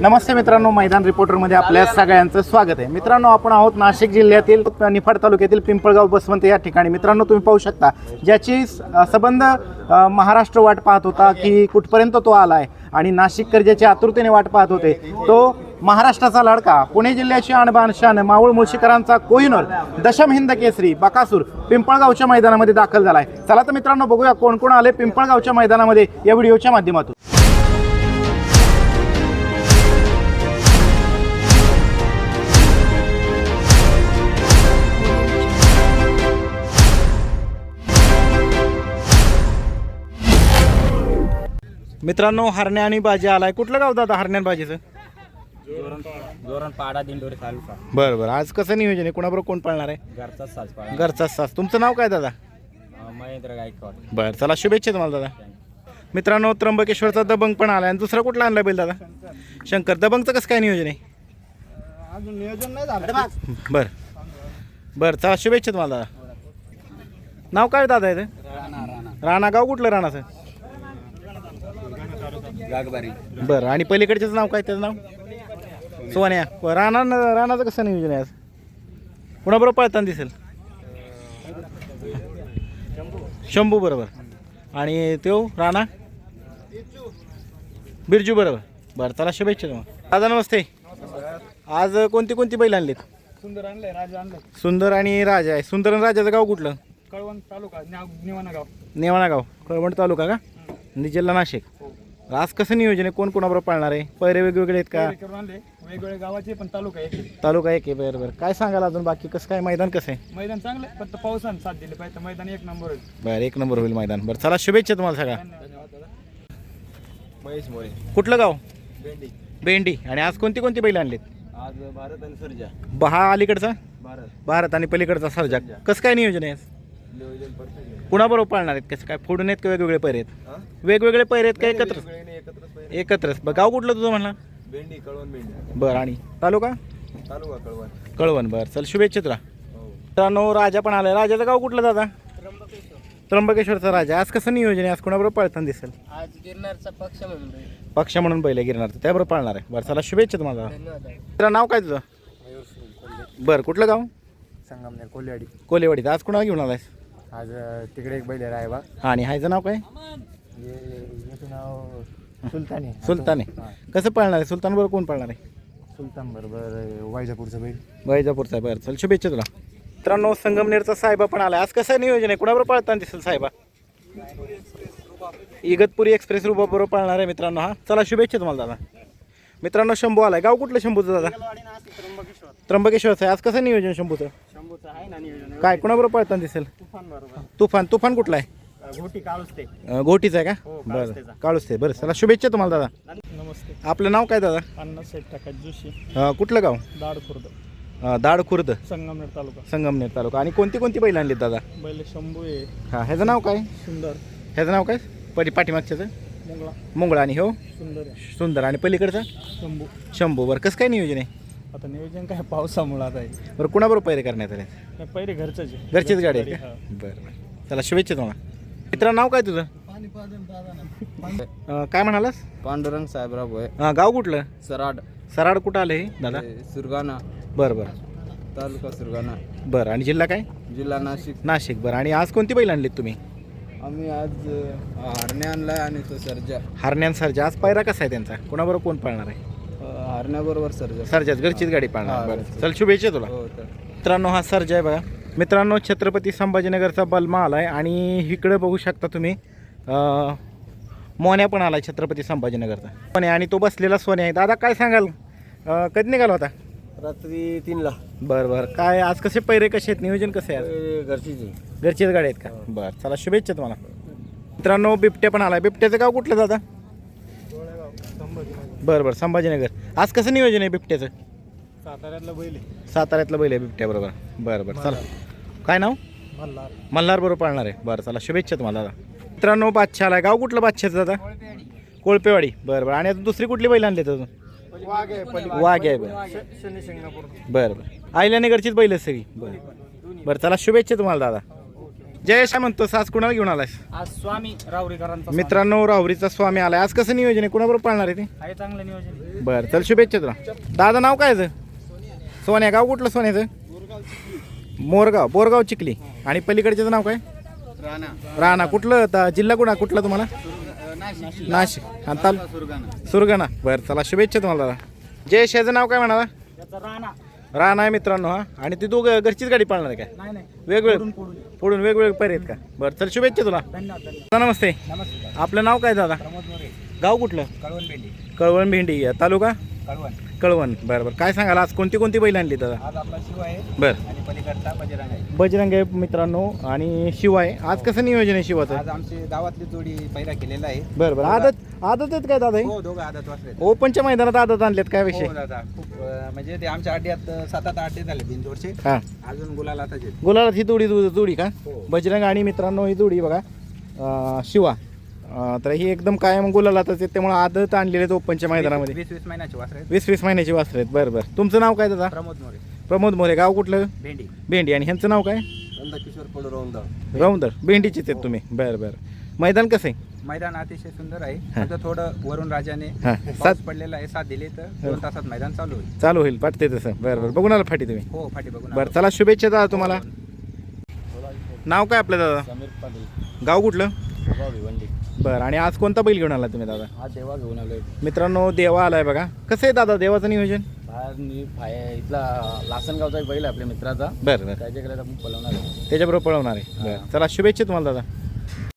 नमस्ते मित्रांनो मैदान रिपोर्टरमध्ये आपल्या सगळ्यांचं स्वागत आहे. मित्रांनो आपण आहोत नाशिक जिल्ह्यातील निफाड तालुक्यातील पिंपळगाव बसवंत या ठिकाणी. मित्रांनो तुम्ही पाहू शकता ज्याची सबंध संबंध महाराष्ट्र वाट पाहत होता की कुठपर्यंत तो आला आहे आणि नाशिककर ज्याची आतुरतेने वाट पाहत होते तो महाराष्ट्राचा लडका. पुणे जिल्ह्याची आणबाण शान मावळ मुळशीकरांचा कोहिनूर दशम हिंद केसरी बकासूर पिंपळगावच्या मैदानामध्ये दाखल झाला आहे चला तर मित्रांनो बघूया कोण कोण आले पिंपळगावच्या मैदानामध्ये या व्हिडिओच्या माध्यमातून. मित्रांनो हरण्या आणि भाजी आलाय. कुठलं गाव दादा हरण्या आणि भाजीचं जोरण जोरण पाडा दिंडोरी तालुका. बरं बरं. आज कसं नियोजन आहे? कुणाबरोबर कोण पाळणार आहे? घरचाच सास तुमचं नाव काय दादा? अं, महेंद्र गायकवाड. बरं चला शुभेच्छा तुम्हाला दादा. मित्रांनो त्र्यंबकेश्वरचा दबंग पण आला आणि दुसरा कुठला आणला बैल दादा? शंकर. दबंगचं कसं काय नियोजन आहे? अजून नियोजन नाही झालं. बरं. बरं चला शुभेच्छा तुम्हाला दादा. नाव काय दादा राणा. राणा. गाव कुठलं राणाचं? गागबारी. बरं आणि पलीकडच्याचं नाव काय त्याचं नाव? सोन्या. राणा राणाचं कसं नियोजन आहे आज? कुणाबरोबर पळताना दिसेल? शंभू बरोबर. आणि तो राणा? बिरजू बरोबर. बरं चला शुभेच्छा तुम्हाला. दादा नमस्ते. आज कोणती कोणती बैल आणलीत? सुंदर आणलंय राजा आणलंय. सुंदर आणि राजा आहे. सुंदर आणि राजाचं गाव कुठलं? कळवण तालुका निवाना गाव. नेवाणा गाव. कळवण तालुका का? आणि जिल्हा नाशिक. आज कसं नियोजन आहे? कोण कोणाबरोबर पाळणार आहे? पैरे वेगवेगळे आहेत का? करून आणले. वेगवेगळे गावाचे पण तालुका एक तालुका एक आहे बरं बरं. काय सांगाल अजून बाकी? कसं काय? मैदान कसं आहे? मैदान चांगलं आहे, फक्त पावसानं साथ दिली पाहिजे. तर मैदान एक नंबर होईल. बरं एक नंबर होईल मैदान. बरं चला शुभेच्छा तुम्हाला सगळ्या. धन्यवाद दादा महेश मोरे. कुठलं गाव? भेंडी. भेंडी. आणि आज कोणती कोणती बैल आणलीत? आज भारत आणि सर्जा. बहा अलीकडचा? भारत. भारत आणि पलीकडचा सरजा. कसं काय नियोजन आहे आज? नियोजन परफेक्ट कुणाबरोबर पाळणार आहेत? कसं काय? फोडून आहेत का वेगवेगळे पैरे आहेत? वेगवेगळे पैरे आहेत का एकत्र एकत्रच? एकत्रच बरं गाव कुठलं तुझं म्हणला? भेंडी कळवण भेंडी. बरं आणि तालुका? तालुका कळवण. कळवण बरं. चल शुभेच्छा तुला. हो. मित्रांनो राजा पण आलाय. राजाचं गाव कुठलं दादा? त्र्यंबकेश्वरचा राजा. आज कसं नियोजन आहे? आज कोणाबरोबर पळताना दिसेल? आज गिरणारचा पक्ष म्हणून. पक्ष म्हणून पहिले गिरणार त्याबरोबर पाळणार आहे. बरं चला शुभेच्छा तुम्हाला. धन्यवाद. तुला नाव काय तुझं? बरं कुठलं गाव? संगमनेर कोल्हेवाडी. कोलेवाडीत आज कुणाला घेऊन आलायस? आज तिकडे एक बैल आहे बा हा आणि हायचं नाव काय? याचं नाव सुलतान. आहे सुलतान. आहे कसं पळणार आहे? सुलतान बरोबर कोण पळणार आहे? सुलतान बरोबर वायजापूरचं बैल. वैजापूरचा आहे. बरं चल शुभेच्छा तुला. मित्रांनो संगमनेरचा साहेबा पण आला आज कसं नियोजन आहे? कुणाबरोबर पळताना दिसेल साहेबा इगतपुरी एक्सप्रेस रुबा बरोबर पळणार आहे मित्रांनो हा. चला शुभेच्छा तुम्हाला दादा. मित्रांनो शंभू आलाय. गाव कुठलं शंभूचं दादा? त्र्यंबकेश्वरचं आहे. आज कसं नियोजन शंभूचं? शंभूचं आहे ना नियोजन. काय कुणाबरोबर पळताना दिसेल? तुफान बरोबर तुफान तुफान कुठला आहे? घोटी काळूच ते अं, घोटीचा आहे का? हो, बरं काळुस्तेचा. काळूस ते बरं. चला शुभेच्छा तुम्हाला दादा. नमस्ते. आपलं नाव काय दादा? टक्का जोशी. अं, कुठलं गाव? दाड खुर्द अं, दाड खुर्द संगमनेर तालुका. संगमनेर तालुका. आणि कोणती कोणती बैल आणलीत दादा? बैल शंभू आहे हां ह्याचं नाव काय? सुंदर. ह्याचं नाव काय? पडी पाठीमागच्याचं? मुंगळा. मुंगळा आणि हो? सुंदर आहे. सुंदर. आणि पलीकडचा? शंभू. शंभू. बरं कसं काय नियोजन आहे? आता नियोजन काय पावसामुळे आता आहे बरं कुणाबरोबर पैरे करण्यात आले? हे पहिले घरचंच आहे. घरचीच गाडी आहे हा. बरं बरं. चला शुभेच्छा तुम्हाला. मित्रा नाव काय तुझं? अं, काय म्हणालास? पांडुरंग साहेबराव आहे हां गाव कुठलं? सराड. सराड कुठं आलं हे दादा? सुरगाणा. बरं बरं. तालुका सुरगाणा. बरं आणि जिल्हा काय? जिल्हा नाशिक. नाशिक बरं. आणि आज कोणती बैल आणलीत तुम्ही? आम्ही आज हरण्या आणलाय आणि तो सर्जा. हरण्यान सरजा. आज पायरा कसा आहे त्यांचा? कोणाबरोबर कोण पाळणार आहे? हरण्याबरोबर सर्जा सरजाच घरचीच गाडी पाळणार बरं. चल शुभेच्छा तुला. हो तर मित्रांनो हा सर्ज आहे बघा. मित्रांनो छत्रपती संभाजीनगरचा बलमा आलाय आणि इकडे बघू शकता तुम्ही अं, मोन्या पण आलाय छत्रपती संभाजीनगरचा. सोन्या आणि तो बसलेला सोन्या आहे. दादा काय सांगाल? अं, कधी निघाला होता? रात्री तीनला. बरं बरं. काय आज कसे पैरे कसे आहेत? नियोजन कसे आहे आज? घरचीच घरचीच गाडी आहेत का? बरं चला शुभेच्छा तुम्हाला. मित्रांनो बिबट्या पण आलाय. बिबट्याचं गाव कुठलं दादा? बरं बरं. संभाजीनगर. आज कसं नियोजन आहे बिबट्याचं? साताऱ्यातला बैल साताऱ्यातलं बैल आहे बिबट्या बरोबर. बरं बरं. चला. काय नाव? मल्हार. मल्हार बरोबर पाळणार आहे. बरं चला. शुभेच्छा तुम्हाला दादा. मित्रांनो बादशाह आलाय. गाव कुठलं बादशाचं दादा? कोळपेवाडी. बरं बरं. आणि अजून दुसरी कुठली बैल आणली अजून? वाघ आहे वाघ आहे बरं. शनी बरं बरं. आईल्याने घरचीच बैल आहे सगळी. बरं. बरं चला. शुभेच्छा तुम्हाला दादा. जयेश काय म्हणतो. आज कुणाला घेऊन आलायस? आज स्वामी रावरीकरांचा मित्रांनो राहुरीचा स्वामी आलाय. आज कसं नियोजन आहे? कुणाबरोबर पाळणार आहे ते? आहे चांगलं नियोजन. बरं चल शुभेच्छा तुला. दादा नाव काय? सोन्या गाव कुठलं सोन्याचं मोरगाव बोरगाव चिखली. आणि पलीकडच्याचं नाव काय? राणा. राणा. कुठलं ता- जिल्हा कुणा कुठला तुम्हाला? नाशिक. नाशिक. आणि ताल सुरगाणा. सुरगाणा. बरं चला शुभेच्छा तुम्हाला दादा. जयेश याचं नाव काय म्हणाला? राणा. राणा आहे मित्रांनो हा. आणि ती दोघं घरचीच गाडी पाळणार आहे काय? नाही नाही. वेगवेगळे. पुढून वेगवेगळे पर्याय आहेत का? बरं चल शुभेच्छा तुला. धन्यवाद धन्यवाद. दादा नमस्ते आपलं नाव काय दादा? प्रमोद मोरे. गाव कुठलं? कळवण भेंडी. कळवण भेंडी. तालुका? कळवण. कळवण. बरं बरं. काय सांगाल? आज कोणती कोणती बैल आणली दादा? आज आपला शिव आहे बरं. आणि पलीकडचा बजरंग आहे. बजरंग आहे मित्रांनो आणि शिव आहे. आज कसं नियोजन आहे शिवाचं? आज आमची गावातली जोडी पहिला केलेला आहे. बरं बरं. आदत आदत आहेत काय दादा हे? हो दोघं आदत वाचले ओपनच्या मैदानात आदत आणलेत काय विषय? हो दादा. खूप अं, म्हणजे ते आमच्या अड्ड्यात अं, सात आठ अड्डे झाले बिनजोडचे हां. अजून गुलाला आता ही जोडी जोडी का? हो. बजरंग आणि मित्रांनो ही जोडी बघा. अं, शिवा. अं, तर ही एकदम कायम गुलालातच आहे त्यामुळे आदत आणलेले आहेत ओपनच्या मैदानामध्ये. वीस वीस महिन्याचे वासरे आहेत. वीस वीस महिन्याची वासर आहेत बरं बरं. तुमचं नाव काय दादा? प्रमोद मोरे. प्रमोद मोरे गाव कुठलं? भेंडी. भेंडी. आणि ह्यांचं नाव काय? नंदकिशोर पडू रौंदा. रौंदर भेंडीचीच आहेत तुम्ही. बरं बरं. मैदान कसं आहे? मैदान अतिशय सुंदर आहे. फक्त थोडं वरून राजाने हां. पाऊस सात पडलेला आहे साथ दिली तर दोन तासात मैदान चालू होईल. चालू होईल पाठते तसं. बरं बरं. बघून आला फाटी तुम्ही. हो फाटी बघून बरं चला शुभेच्छा दादा तुम्हाला. नाव काय आपलं दादा? समीर पाटील. गाव कुठलं? भिवंडी बरं आणि आज कोणता बैल घेऊन आला तुम्ही दादा? हा देवा घेऊन आलोय. मित्रांनो देवा आलाय बघा. कसं आहे दादा देवाचं नियोजन? बाहेर मी फाय इथला लासनगावचा एक बैल आहे आपल्या मित्राचा. बरं बरं. त्याच्याकडे आपण पळवणार आहे. त्याच्याबरोबर पळवणार आहे. बरं. चला शुभेच्छा तुम्हाला दादा.